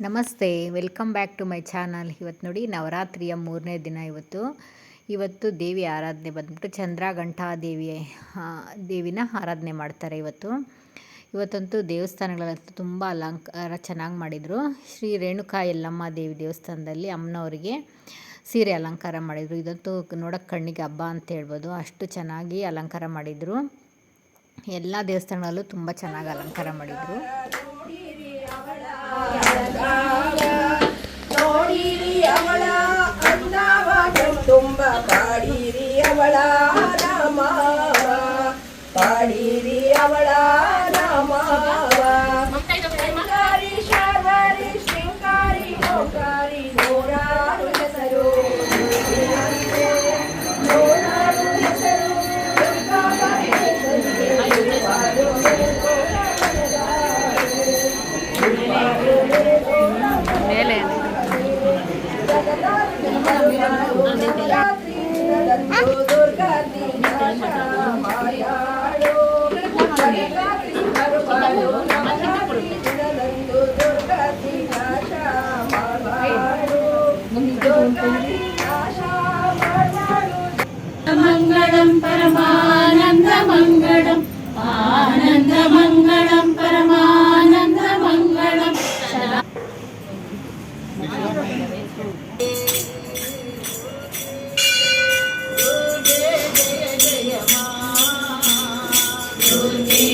ನಮಸ್ತೆ, welcome back to my channel. ಇವತ್ತು ನೋಡಿ ನವರಾತ್ರಿಯ ಮೂರನೇ ದಿನ ಇವತ್ತು. ಇವತ್ತು ದೇವಿ ಆರಾಧನೆ ಬಂದ್ಬಿಟ್ಟು ಚಂದ್ರಘಂಟಾ ದೇವಿ ದೇವಿನ ಆರಾಧನೆ ಮಾಡ್ತಾರೆ ಇವತ್ತು. ಇವತ್ತಂತೂ ದೇವಸ್ಥಾನಗಳಂತೂ ತುಂಬ ಅಲಂಕಾರ ಚೆನ್ನಾಗಿ ಮಾಡಿದರು. ಶ್ರೀ ರೇಣುಕಾ ಯಲ್ಲಮ್ಮ ದೇವಿ ದೇವಸ್ಥಾನದಲ್ಲಿ ಅಮ್ಮನವರಿಗೆ ಸೀರೆ ಅಲಂಕಾರ ಮಾಡಿದರು. ಇದಂತೂ ನೋಡೋಕ್ಕೆ ಕಣ್ಣಿಗೆ ಹಬ್ಬ ಅಂತ ಹೇಳ್ಬೋದು. ಅಷ್ಟು ಚೆನ್ನಾಗಿ ಅಲಂಕಾರ ಮಾಡಿದರು. ಎಲ್ಲ ದೇವಸ್ಥಾನಗಳಲ್ಲೂ ತುಂಬ ಚೆನ್ನಾಗಿ ಅಲಂಕಾರ ಮಾಡಿದರು. ತುಂಬ ಪಾಡಿರಿ ಅವಳ ನಾಮ ಪಾಡಿರಿ मङ्गलं परमानन्दमङ्गलम् आनन्दमङ्गलं you.